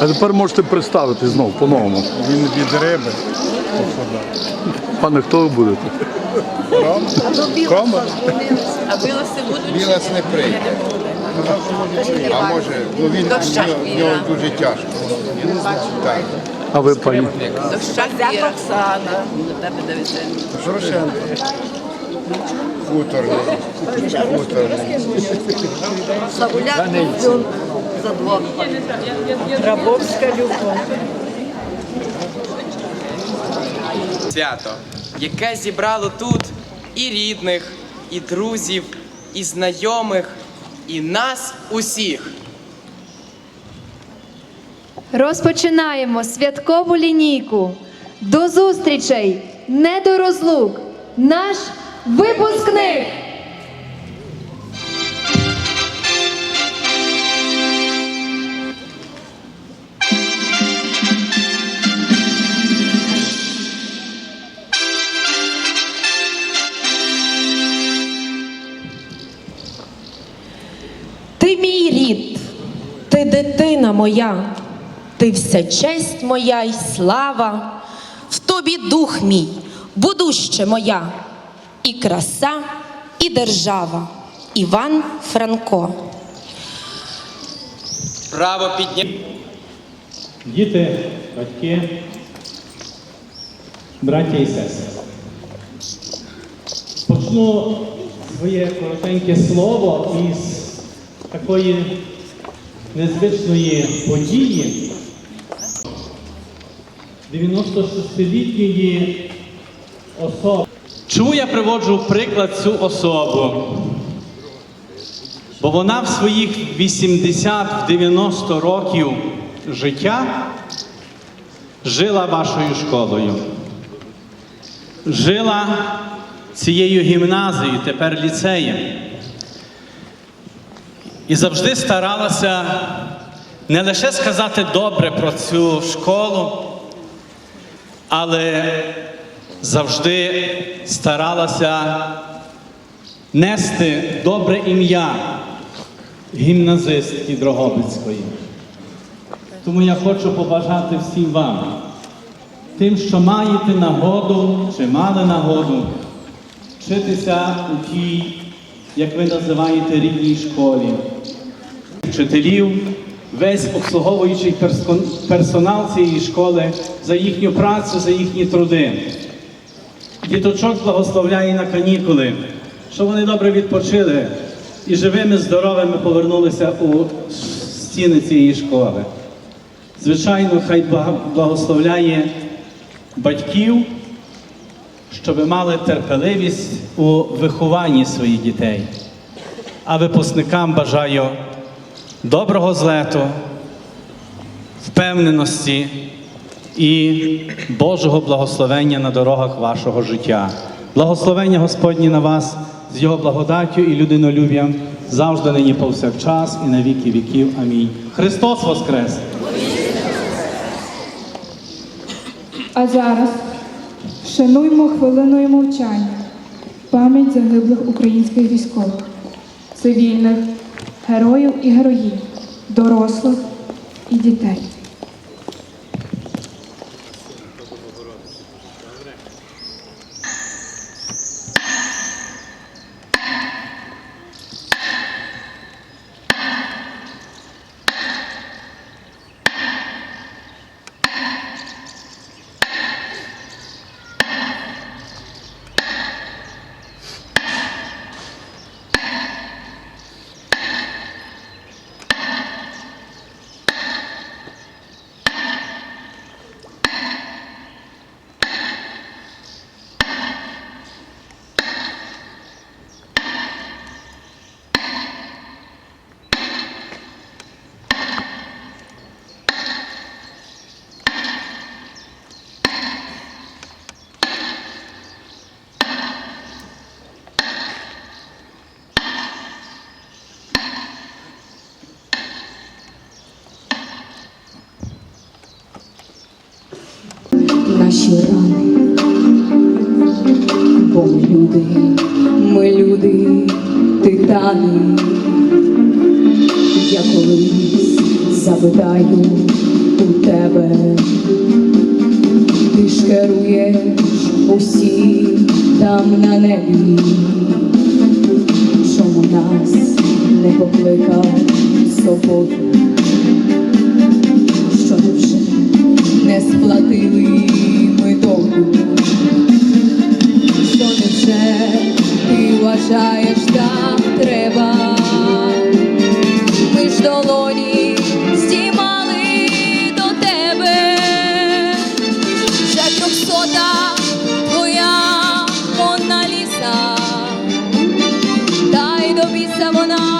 А тепер можете представити знов по-новому. Він від риби. Пане, хто ви будете? Рома? А вилоси будуть? Білас не прийде. А може, ну він Дощак в нього дуже тяжко. Так. А ви, пані? Дощак є. Оксана. До тебе дивиться. Хуторний. Хуторний. Савуляк Дзюн за двох. Рабовська любов. свято, яке зібрало тут і рідних, і друзів, і знайомих, і нас усіх. Розпочинаємо святкову лінійку. До зустрічей, не до розлук. Наш випускник. Ти мій рід, ти дитина моя, ти вся честь моя й слава, в тобі дух мій, будуще моя, і краса, і держава. Іван Франко. Право підняти. Діти, батьки, браття і сестри. Почну своє коротеньке слово із такої незвичної події 96-літньої особи. Чому я приводжу приклад цю особу? Бо вона в своїх 80-90 років життя жила вашою школою, жила цією гімназією, тепер ліцеєм. І завжди старалася не лише сказати добре про цю школу, але завжди старалася нести добре ім'я гімназистки Дрогобицької. Тому я хочу побажати всім вам, тим, що маєте нагоду чи мали нагоду вчитися у тій, як ви називаєте, рідній школі, вчителів, весь обслуговуючий персонал цієї школи за їхню працю, за їхні труди. Діточок благословляє на канікули, щоб вони добре відпочили і живими, здоровими повернулися у стіни цієї школи. Звичайно, хай благословляє батьків, щоб мали терпеливість у вихованні своїх дітей. А випускникам бажаю доброго злету, впевненості і Божого благословення на дорогах вашого життя. Благословення Господні на вас з Його благодаттю і людинолюб'ям завжди нині повсякчас і на віки віків. Амінь. Христос Воскрес! А зараз шануймо хвилиною мовчання пам'ять загиблих українських військових, цивільних, героїв і героїв, дорослих і дітей. Запитаю у тебе, ти ж керуєш усім там на небі, чому нас не покликав собою, що ми вже не сплатили ми долю, що невже ти вважаєш так треба. Ми ж долоні до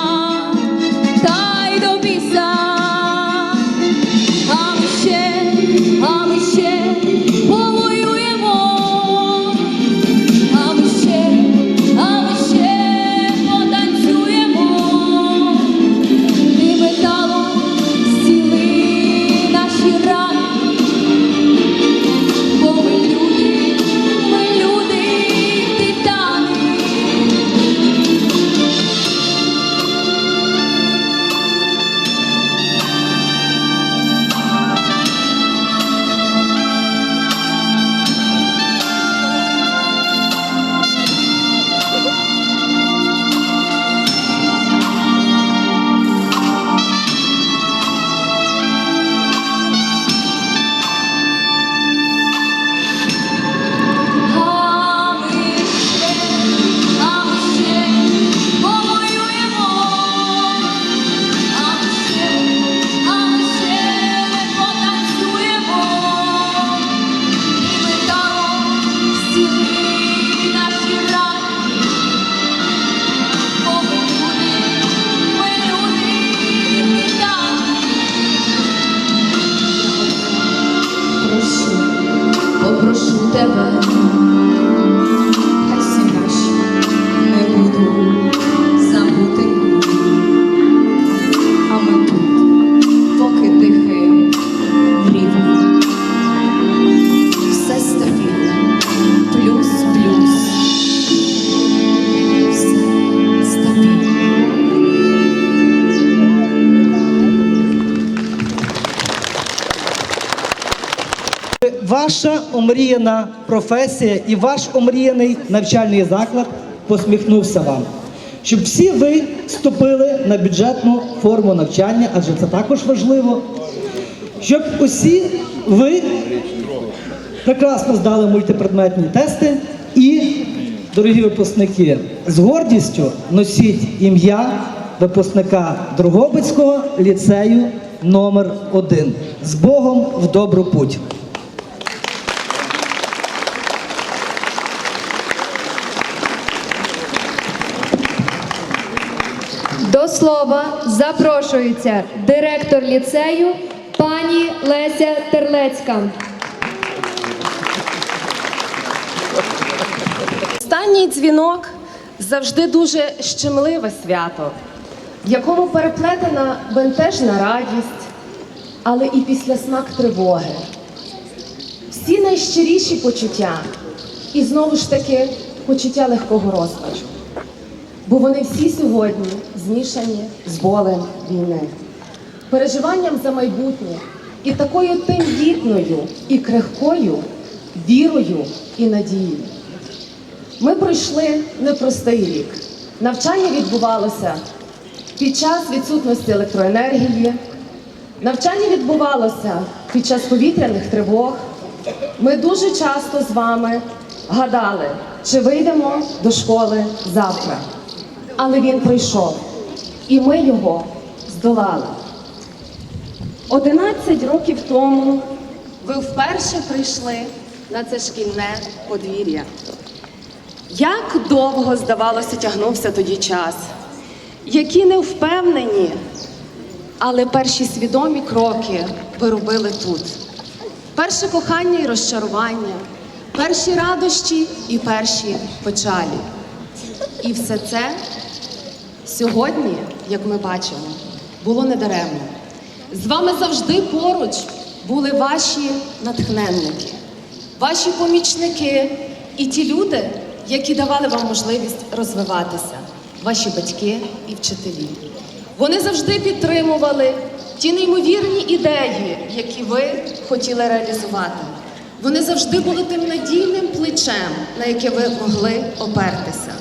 омріяна професія і ваш омріяний навчальний заклад посміхнувся вам. Щоб всі ви вступили на бюджетну форму навчання, адже це також важливо. Щоб усі ви прекрасно здали мультипредметні тести і, дорогі випускники, з гордістю носіть ім'я випускника Дрогобицького ліцею номер 1 З Богом в добру путь! Слова запрошується директор ліцею пані Леся Терлецька. Останній дзвінок завжди дуже щемливе свято, в якому переплетена бентежна радість, але і післясмак тривоги. Всі найщиріші почуття, і знову ж таки почуття легкого розпачу. Бо вони всі сьогодні змішані з болем війни, переживанням за майбутнє і такою тендітною і крихкою вірою і надією. Ми пройшли непростий рік. Навчання відбувалося під час відсутності електроенергії, навчання відбувалося під час повітряних тривог. Ми дуже часто з вами гадали, чи вийдемо до школи завтра. Але він прийшов, і ми його здолали. 11 років тому ви вперше прийшли на це шкільне подвір'я. Як довго, здавалося, тягнувся тоді час, які невпевнені, але перші свідомі кроки ви робили тут. Перше кохання і розчарування, перші радощі і перші печалі. І все це сьогодні, як ми бачимо, було недаремно. З вами завжди поруч були ваші натхненники, ваші помічники і ті люди, які давали вам можливість розвиватися, ваші батьки і вчителі. Вони завжди підтримували ті неймовірні ідеї, які ви хотіли реалізувати. Вони завжди були тим надійним плечем, на яке ви могли опертися.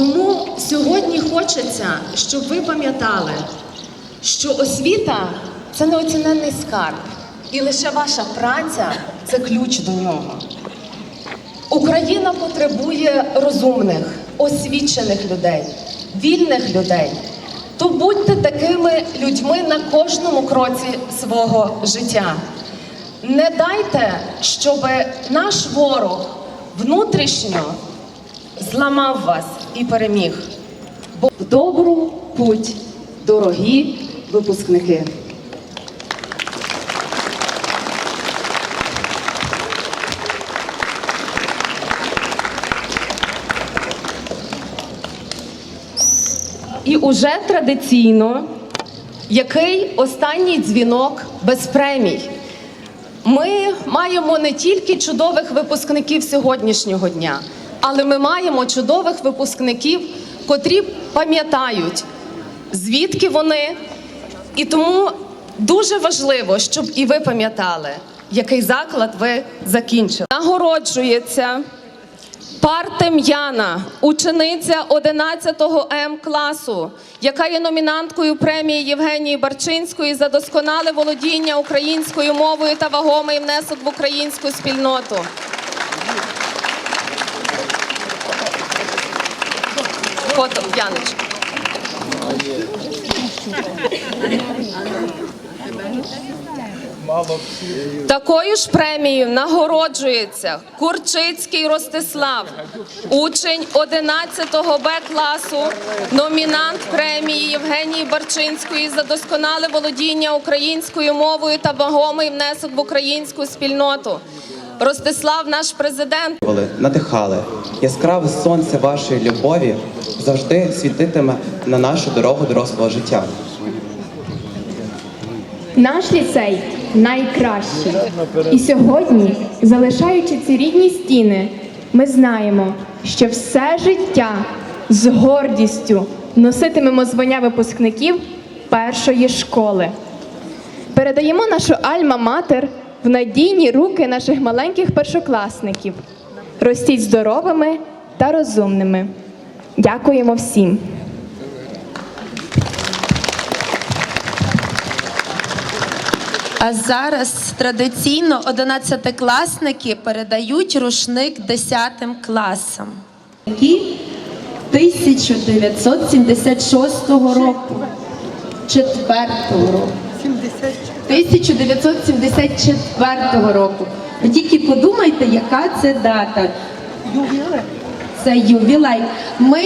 Тому сьогодні хочеться, щоб ви пам'ятали, що освіта це неоціненний скарб, і лише ваша праця це ключ до нього. Україна потребує розумних, освічених людей, вільних людей. То будьте такими людьми на кожному кроці свого життя. Не дайте, щоб наш ворог внутрішньо зламав вас і переміг. В добру путь, дорогі випускники. І уже традиційно, який останній дзвінок без премій. Ми маємо не тільки чудових випускників сьогоднішнього дня, але ми маємо чудових випускників, котрі пам'ятають, звідки вони. І тому дуже важливо, щоб і ви пам'ятали, який заклад ви закінчили. Нагороджується. Партем'яна, учениця 11 М класу, яка є номінанткою премії Євгенії Барчинської за досконале володіння українською мовою та вагомий внесок в українську спільноту. Фото Яночка. Такою ж премією нагороджується Курчицький Ростислав, учень 11 Б класу, номінант премії Євгенії Барчинської за досконале володіння українською мовою та вагомий внесок в українську спільноту. Ростислав, наш президент. Надихали. Яскраве сонце вашої любові завжди світитиме на нашу дорогу дорослого життя. Наш ліцей найкращий. І сьогодні, залишаючи ці рідні стіни, ми знаємо, що все життя з гордістю носитимемо звання випускників першої школи. Передаємо нашу альма-матер в надійні руки наших маленьких першокласників. Ростіть здоровими та розумними. Дякуємо всім. А зараз традиційно 11-класники передають рушник 10 класам. 1976 року, 4 року. 1974 року. Ви тільки подумайте, яка це дата. Це ювілей. Ми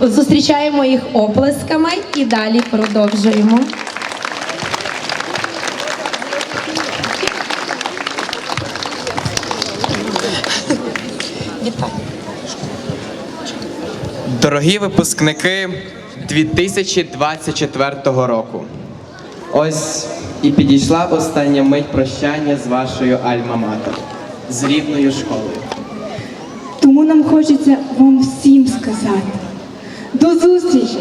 зустрічаємо їх оплесками і далі продовжуємо. Дорогі випускники 2024 року. Ось і підійшла остання мить прощання з вашою альма-матер, з рідною школою. Тому нам хочеться вам всім сказати. До зустрічі,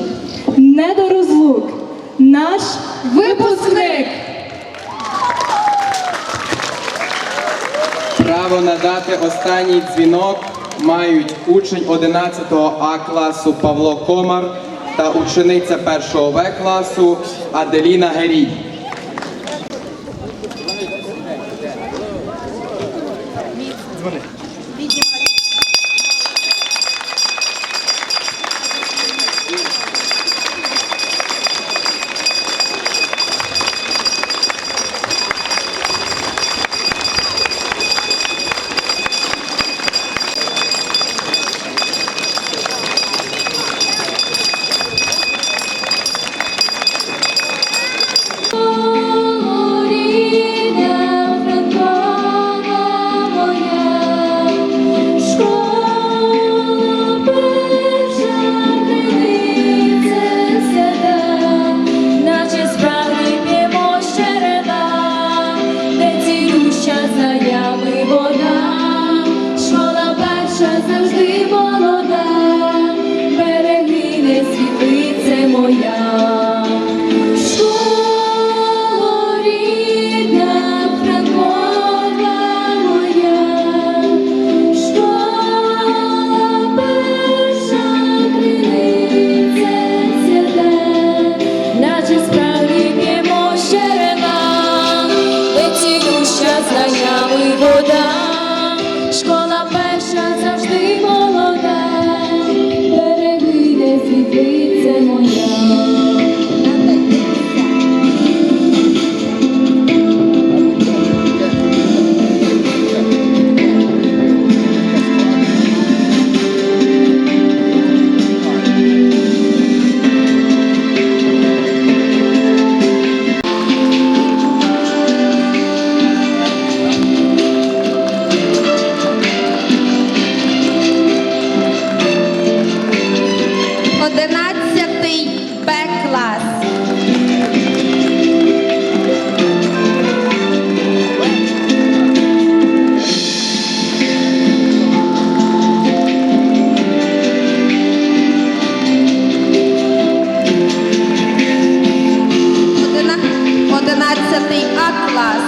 не до розлук. Наш випускник! Право надати останній дзвінок мають учень 11 А класу Павло Комар та учениця першого В класу Аделіна Герій. 模样11 А клас.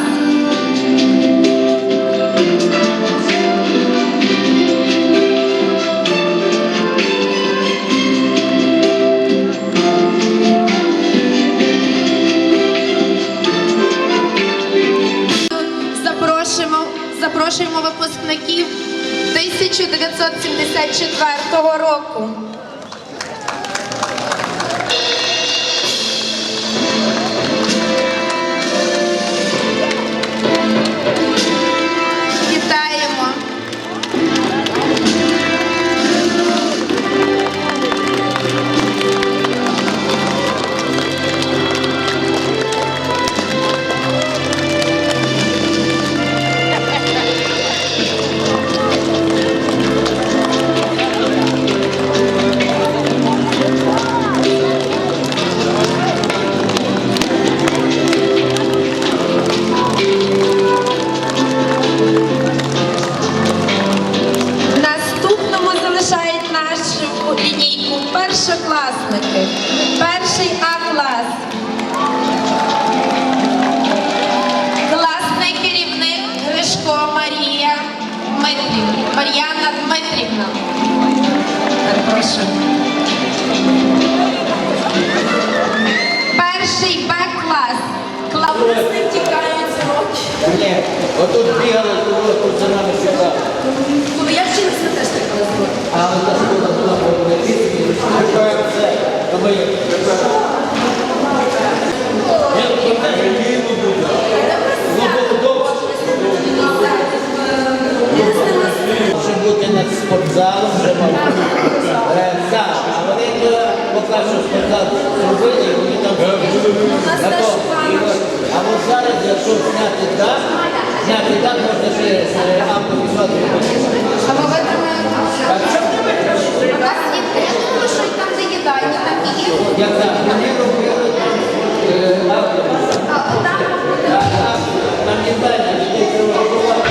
Запрошуємо, випускників 1974 року. Над вже мав. Е, Так, а вони поки що спортзал зробили, вони там А то- і от- А от зараз, якщо зняти дах, зняти дах, можна ще е, автовізувати. А ви? У нас є я думаю, що і там, їдальні, там і є. Як так, вони робили е, автобус. Там Нам людей треба рахувати.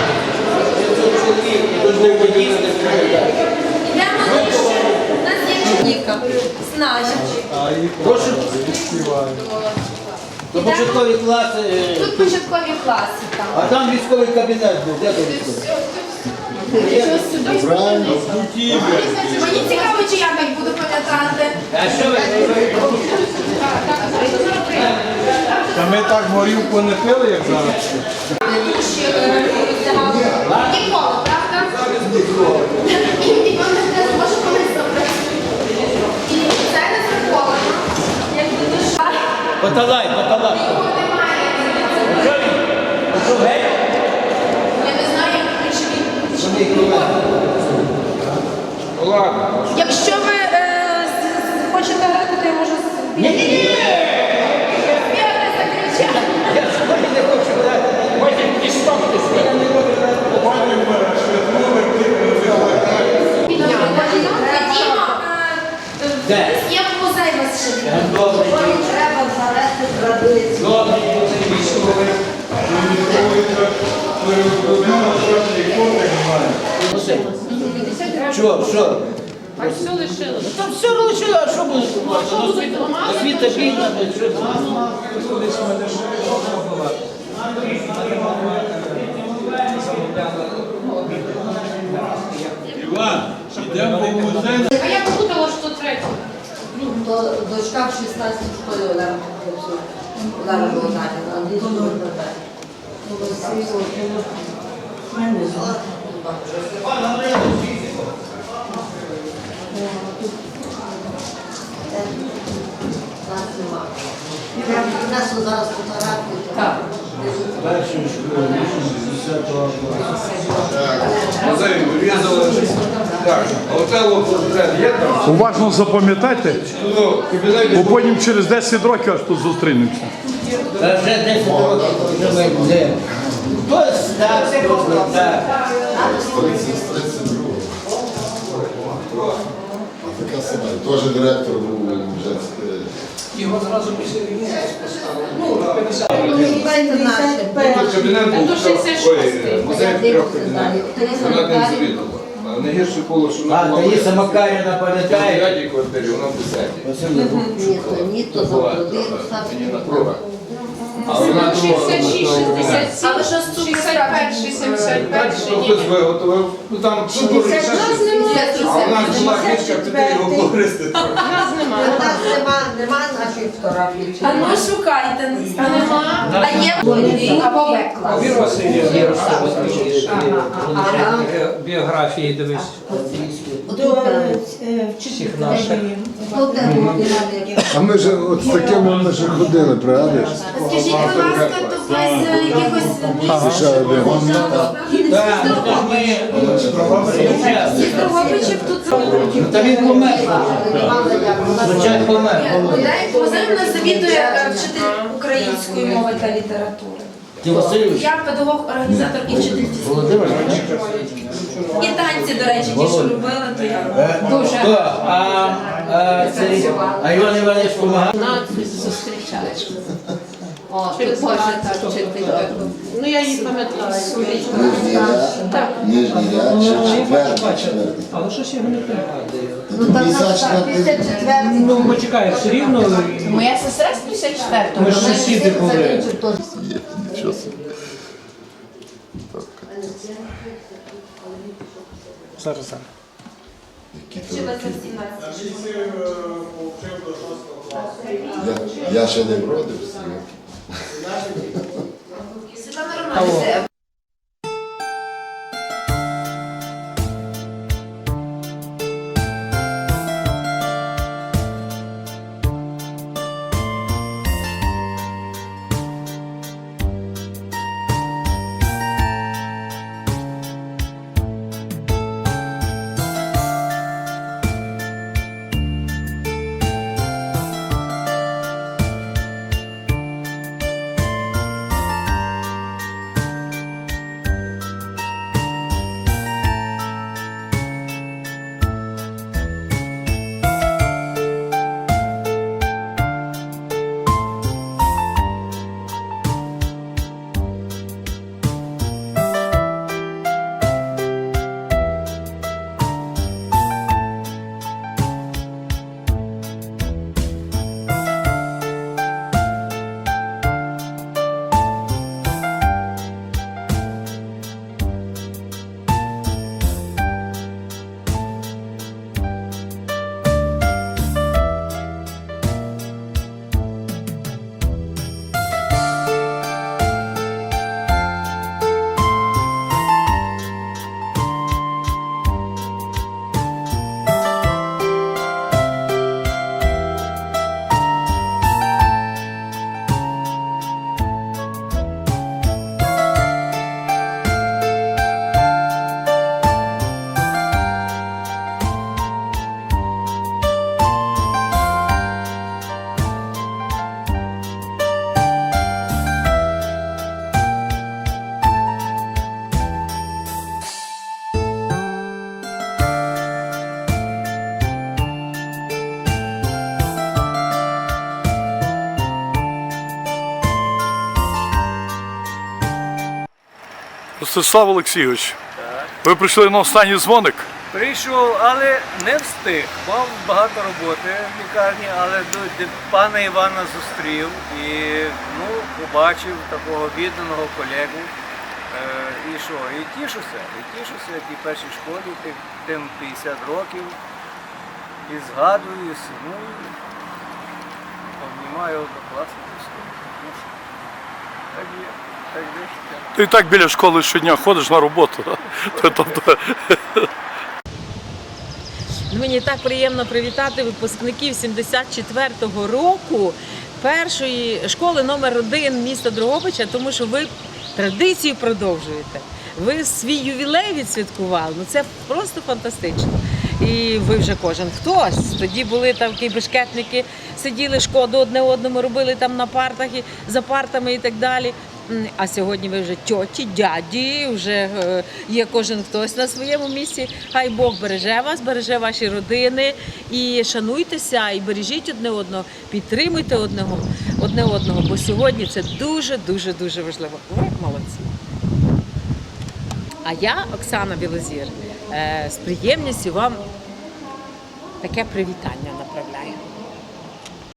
500 чоловік, дуже поїсти. Йдемо нижче. У нас є Ніка. Знаю. Прошу. То початкові класи, е, Тут початкові класи там. а там військовий кабінет був. Де той військовий? Мені цікаво, чи я так буду пам'ятати. А що ви? Та ми так горілку не пили, як зараз. Душі е, роздягали. Ніколи, правда? І вам не може колись запрацює. І це не заховано. Якби душа. Що геть? Я не знаю, як робимо? Якщо ви е, з- з- хочете грати, то я можу з- Ні-ні-ні! Бігати закричати. Я сьогодні не хочу грати. Потім і Я не можу грати. Ходімо. е, Де? Є музей вас ще. Добре. Треба завести традицію. Добре, це військовий. Що, що? А все лишило. Та все лишило, а що буде? Освіта бідна, що Іван, йдемо по музею. А я плутала, що третє. То дочка в 16 школі Олега працює. Олега Богданівна, англійську викладає. Ну, Російську, ну, знаю. Нас нема. Я принесу. Так. Музей врізали. Так, а портрет є там? Уважно запам'ятайте, Ну, кабінет бо потім через 10 років аж тут зустрінемося. Та вже 10 років вже ми йдемо. Хтось так, хтось так. Така сама. Теж директор був вже. е, Дайте наші. Тут кабінет був, музей трьох кабінетів. Вона не завідувала. Найгірше було, що А, вона Таїса Макарівна в пам'ятає? дев'ятій квартирі, вона в десятій. Ні, то ні, то Була трохи мені напруга. А вона думала, 66, що 67. Але що з 61, 71, Хтось виготовив, ну там цукор і ще щось. А нас була книжка піти його. У нас нема, нема наших фотографій. А ну шукайте. Нема. А є Або біографії дивись. Всіх наших. Тут де Володимир. А ми ж от з такими ми ж ходили, правда? Скажіть, будь ласка, то без е, якихось Ще один. Е, Дрогобичів тут Та він помер. Спочатку помер. Нас завідує е, вчитель української мови та літератури. Ти Васильович? Я педагог, організатор і вчитель фізкультури. Володимир? І танці, до речі, ті, що робили, то я. Дуже. Хто? А, а, цей, а Іван Іванович допомагав? зустрічали. О, тут Боже, так, вчитель. Ну я її пам'ятаю. Нижній ряд, ще четвертий, четвертий. Але щось його не пригадує. Ну так, так. Ну, почекай, все рівно. Моя сестра з 54-го. Ми ж сусіди були. Є, Так. Зараз, зараз. Вчилася в 17 Я, я ще не вродився. Світлана Романівна. Ростислав Олексійович, ви прийшли на останній дзвоник? Прийшов, але не встиг. Мав багато роботи в лікарні, але до- пана Івана зустрів і ну, побачив такого відданого колегу. Е, і що? І тішуся, і тішуся, як і першій школі, тим, тим 50 років. І згадую, і сумую, обнімаю однокласників. Ну, Так є, так. Ти і так біля школи щодня ходиш на роботу. Мені так приємно привітати випускників 74-го року першої школи номер 1 міста Дрогобича, тому що ви традицію продовжуєте. Ви свій ювілей відсвяткували. Ну це просто фантастично. І ви вже кожен хтось. Тоді були такі бешкетники, сиділи шкоду одне одному, робили там на партах і за партами і так далі. А сьогодні ви вже тьоті, дяді, вже е, є кожен хтось на своєму місці. Хай Бог береже вас, береже ваші родини і шануйтеся, і бережіть одне одного, підтримуйте одного, одне одного, бо сьогодні це дуже, дуже, дуже важливо. Ви молодці. А я, Оксана Білозір, е, з приємністю вам таке привітання направляю.